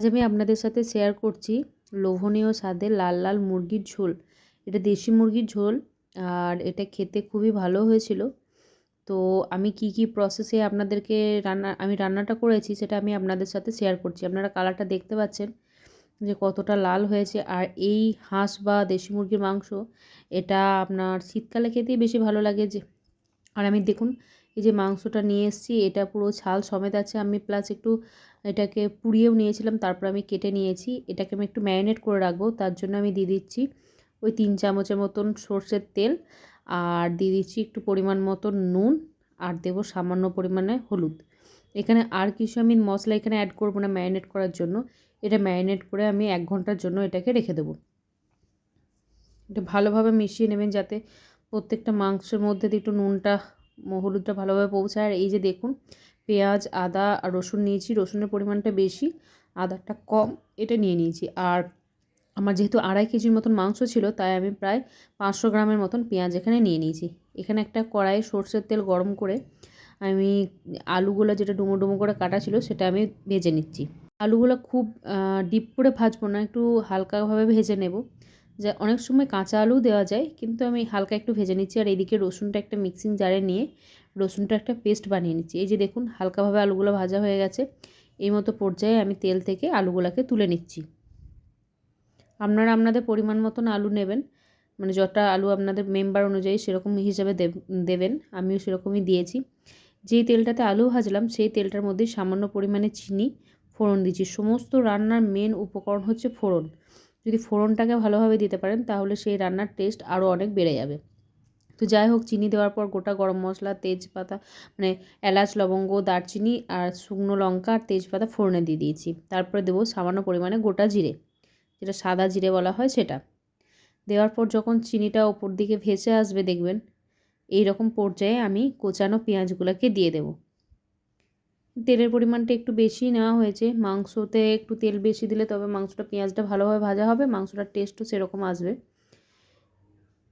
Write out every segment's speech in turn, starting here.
আজ আমি আপনাদের সাথে শেয়ার করছি লোভনীয় স্বাদে লাল লাল মুরগির ঝোল। এটা দেশি মুরগির ঝোল আর এটা খেতে খুবই ভালো হয়েছিল। তো আমি কি কি প্রসেসে আপনাদেরকে রান্না, আমি রান্নাটা করেছি সেটা আমি আপনাদের সাথে শেয়ার করছি। আপনারা কালারটা দেখতে পাচ্ছেন যে কতটা লাল হয়েছে আর এই হাঁস বা দেশি মুরগির মাংস, এটা আপনার শীতকালে খেতেই বেশি ভালো লাগে যে, আর আমি দেখুন এই যে মাংসটা নিয়ে এসেছি, এটা পুরো ছাল সমেত আছে। আমি প্লাস একটু এটাকে পুড়িয়েও নিয়েছিলাম, তারপর আমি কেটে নিয়েছি। এটাকে আমি একটু ম্যারিনেট করে রাখব, তার জন্য আমি দিয়ে দিচ্ছি ওই তিন চামচের মতন সর্ষের তেল আর দিয়ে দিচ্ছি একটু পরিমাণ মতন নুন আর দেবো সামান্য পরিমাণে হলুদ। এখানে আর কিছু আমি মশলা এখানে অ্যাড করব না ম্যারিনেট করার জন্য। এটা ম্যারিনেট করে আমি এক ঘণ্টার জন্য এটাকে রেখে দেবো। এটা ভালোভাবে মিশিয়ে নেবেন যাতে প্রত্যেকটা মাংসের মধ্যে দিয়ে একটু নুনটা হলুদটা ভালোভাবে পৌঁছায়। আর এই যে দেখুন, পেঁয়াজ, আদা আর রসুন নিয়েছি, রসুনের পরিমাণটা বেশি, আদাটা কম, এটা নিয়ে নিয়েছি। আর আমার যেহেতু আড়াই কেজির মতন মাংস ছিল, তাই আমি প্রায় পাঁচশো গ্রামের মতন পেঁয়াজ এখানে নিয়ে নিয়েছি। এখানে একটা কড়াইয়ে সর্ষের তেল গরম করে আমি আলুগুলো যেটা ডুমো ডুমো করে কাটা ছিল, সেটা আমি ভেজে নিচ্ছি। আলুগুলো খুব ডিপ করে ভাজবো না, একটু হালকাভাবে ভেজে নেব। যা অনেক সময় কাঁচা আলু দেওয়া যায়, কিন্তু আমি হালকা একটু ভেজে নিচ্ছি। আর এদিকে রসুনটা একটা মিক্সিং জারে নিয়ে রসুনটা একটা পেস্ট বানিয়ে নিচ্ছি। এই যে দেখুন, হালকাভাবে আলুগুলো ভাজা হয়ে গেছে। এই মতো পর্যায়ে আমি তেল থেকে আলুগুলোকে তুলে নিচ্ছি। আপনারা আপনাদের পরিমাণ মতন আলু নেবেন। মানে যটা আলু আপনাদের মেম্বার অনুযায়ী সেরকম হিসাবে দেবেন। আমিও সেরকমই দিয়েছি। যেই তেলটাতে আলু ভাজলাম, সেই তেলটার মধ্যে সামান্য পরিমাণে চিনি, ফোড়ন দিচ্ছি। সমস্ত রান্নার মেন উপকরণ হচ্ছে ফোড়ন। যদি ফোড়নটাকে ভালোভাবে দিতে পারেন, তাহলে সেই রান্নার টেস্ট আরও অনেক বেড়ে যাবে। তো যাই হোক, চিনি দেওয়ার পর গোটা গরম মশলা, তেজপাতা মানে এলাচ, লবঙ্গ, দারচিনি আর শুকনো লঙ্কা আর তেজপাতা ফোড়নে দিয়ে দিয়েছি। তারপরে দেবো সামান্য পরিমাণে গোটা জিরে, যেটা সাদা জিরে বলা হয় সেটা। দেওয়ার পর যখন চিনিটা ওপর দিকে ভেসে আসবে, দেখবেন এই রকম পর্যায়ে আমি কোচানো পেঁয়াজগুলোকে দিয়ে দেব। তেলের পরিমাণটা একটু বেশি নেওয়া হয়েছে। মাংসতে একটু তেল বেশি দিলে তবে মাংসটা, পেঁয়াজটা ভালোভাবে ভাজা হবে, মাংসটার টেস্টও সেরকম আসবে।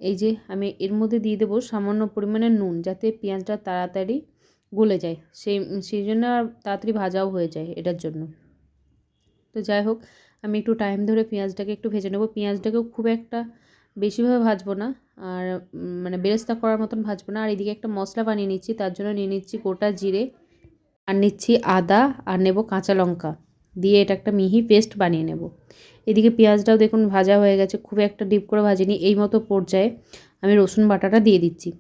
এই যে আমি এর মধ্যে দিয়ে দেবো সামান্য পরিমাণে নুন যাতে পেঁয়াজটা তাড়াতাড়ি গলে যায়। সেই সেই জন্য তাড়াতাড়ি ভাজাও হয়ে যায় এটার জন্য। তো যাই হোক, আমি একটু টাইম ধরে পেঁয়াজটাকে একটু ভেজে নেব। পেঁয়াজটাকেও খুব একটা বেশিভাবে ভাজবো না। আর মানে বেরেস্তা করার মতন ভাজবো না। আর এদিকে একটা মশলা বানিয়ে নিচ্ছি, তার জন্য নিয়ে নিচ্ছি গোটা জিরে। আর নিচ্ছি আদা আর নেব কাঁচা লঙ্কা। দিয়ে এটা একটা মিহি পেস্ট বানিয়ে নেব। এদিকে পেঁয়াজটাও দেখুন ভাজা হয়ে গেছে, খুব একটা ডিপ করে ভাজিনি, এই মতো পর্যায়ে আমি রসুন বাটাটা দিয়ে দিচ্ছি।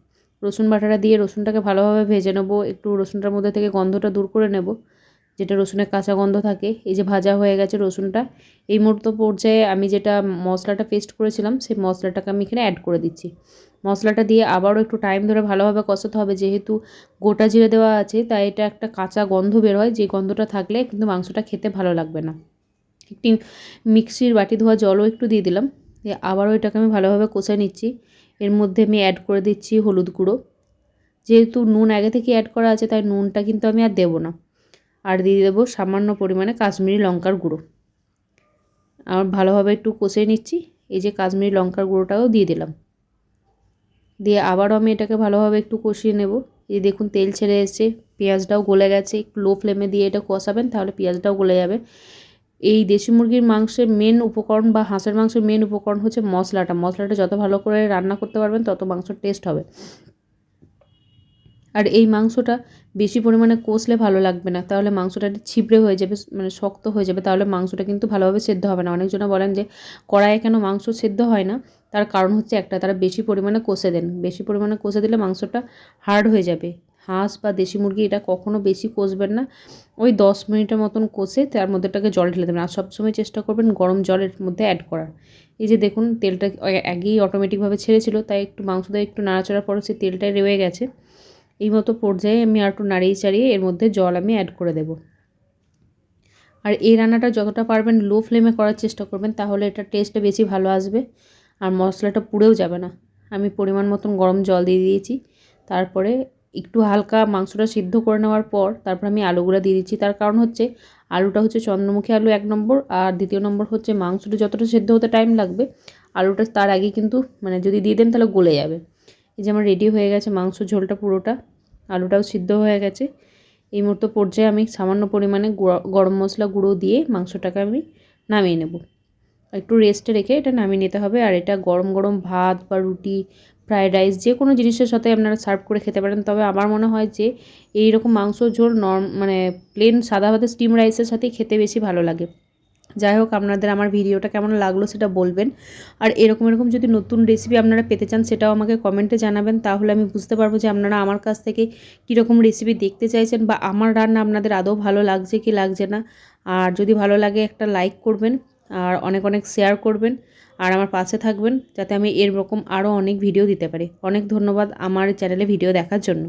রসুন বাটাটা দিয়ে রসুনটাকে ভালোভাবে ভেজে নেব, একটু রসুনটার মধ্যে থেকে গন্ধটা দূর করে নেব। যেটা রসুনের কাঁচা গন্ধ থাকে, এই যে ভাজা হয়ে গেছে রসুনটা, এই মুহূর্ত পর্যায়ে আমি যেটা মশলাটা পেস্ট করেছিলাম, সেই মশলাটাকে আমি এখানে অ্যাড করে দিচ্ছি। মশলাটা দিয়ে আবারও একটু টাইম ধরে ভালোভাবে কষাতে হবে, যেহেতু গোটা জিরে দেওয়া আছে, তাই এটা একটা কাঁচা গন্ধ বের হয়, যে গন্ধটা থাকলে কিন্তু মাংসটা খেতে ভালো লাগবে না। একটি মিক্সির বাটি ধোয়া জলও একটু দিয়ে দিলাম আবারও এটাকে আমি ভালোভাবে কষে নিচ্ছি। এর মধ্যে আমি অ্যাড করে দিচ্ছি হলুদ গুঁড়ো। যেহেতু নুন আগে থেকে অ্যাড করা আছে, তাই নুনটা কিন্তু আমি আর দেবো না। আর দিয়ে দেবো সামান্য পরিমাণে কাশ্মীরি লঙ্কার গুঁড়ো। আর ভালোভাবে একটু কষে নিচ্ছি। এই যে কাশ্মীরি লঙ্কার গুঁড়োটাও দিয়ে দিলাম। দিয়ে আবারও আমি এটাকে ভালোভাবে একটু কষিয়ে নেব। এই দেখুন, তেল ছেড়ে এসছে, পেঁয়াজটাও গলে গেছে। একটু লো ফ্লেমে দিয়ে এটা কষাবেন, তাহলে পেঁয়াজটাও গলে যাবে। এই দেশি মুরগির মাংসের মেন উপকরণ বা হাঁসের মাংসের মেন উপকরণ হচ্ছে মশলাটা। মশলাটা যত ভালো করে রান্না করতে পারবেন, তত মাংসর টেস্ট হবে। আর এই মাংসটা বেশি পরিমাণে কষলে ভালো লাগবে না। তাহলে মাংসটা ছিপড়ে হয়ে যাবে মানে শক্ত হয়ে যাবে। তাহলে মাংসটা কিন্তু ভালোভাবে সেদ্ধ হবে না। অনেকজনে বলেন যে, কড়াইয়ে কেন মাংস সেদ্ধ হয় না? তার কারণ হচ্ছে একটা, তারা বেশি পরিমাণে কষে দেন। বেশি পরিমাণে কষে দিলে মাংসটা হার্ড হয়ে যাবে। হাঁস বা দেশি মুরগি এটা কখনো বেশি কষবেন না। ওই দশ মিনিটের মতন কষে তার মধ্যেটাকে জল ঢেলে দেবেন। আর সবসময় চেষ্টা করবেন গরম জলের মধ্যে অ্যাড করার। এই যে দেখুন, তেলটা আগেই অটোমেটিকভাবে ছেড়েছিল, তাই একটু মাংস একটু নাড়াচাড়ার পরে সেই তেলটাই রয়ে গেছে। এই মতো পর্যায়ে আমি আর একটু নাড়িয়ে চাড়িয়ে এর মধ্যে জল আমি অ্যাড করে দেব। আর এই রান্নাটা যতটা পারবেন লো ফ্লেমে করার চেষ্টা করবেন, তাহলে এটা টেস্টটা বেশি ভালো আসবে আর মশলাটা পুড়েও যাবে না। আমি পরিমাণ মতন গরম জল দিয়ে দিয়েছি। তারপরে একটু হালকা মাংসটা সিদ্ধ করে নেওয়ার পর তারপর আমি আলুগুলো দিয়ে দিচ্ছি। তার কারণ হচ্ছে আলুটা হচ্ছে চন্দ্রমুখী আলু এক নম্বর আর দ্বিতীয় নম্বর হচ্ছে মাংসটা যতটা সিদ্ধ হতে টাইম লাগবে, আলুটা তার আগে কিন্তু মানে যদি দিয়ে দেন তাহলে গলে যাবে। এই যে আমার রেডি হয়ে গেছে মাংস ঝোলটা পুরোটা, আলুটাও সিদ্ধ হয়ে গেছে। এই মুহূর্ত পর্যায়ে আমি সামান্য পরিমাণে গরম মশলা গুঁড়ো দিয়ে মাংসটাকে আমি নামিয়ে নেব। একটু রেস্টে রেখে এটা নামিয়ে নিতে হবে। আর এটা গরম গরম ভাত বা রুটি ফ্রায়েড রাইস যে কোনো জিনিসের সাথে আপনারা সার্ভ করে খেতে পারেন। তবে আমার মনে হয় যে এই রকম মাংস ঝোল নর্ম মানে প্লেন সাদা ভাতের স্টিম রাইসের সাথেই খেতে বেশি ভালো লাগে। যাই হোক, আপনাদের আমার ভিডিওটা কেমন লাগল সেটা বলবেন। আর এরকম এরকম যদি নতুন রেসিপি আপনারা পেতে চান, সেটাও আমাকে কমেন্টে জানাবেন। তাহলে আমি বুঝতে পারব যে আপনারা আমার কাছ থেকে কীরকম রেসিপি দেখতে চাইছেন বা আমার রান্না আপনাদের আদৌ ভালো লাগছে কি লাগছে না। আর যদি ভালো লাগে, একটা লাইক করবেন আর অনেক অনেক শেয়ার করবেন আর আমার পাশে থাকবেন, যাতে আমি এরকম আরও অনেক ভিডিও দিতে পারি। অনেক ধন্যবাদ আমার চ্যানেলে ভিডিও দেখার জন্য।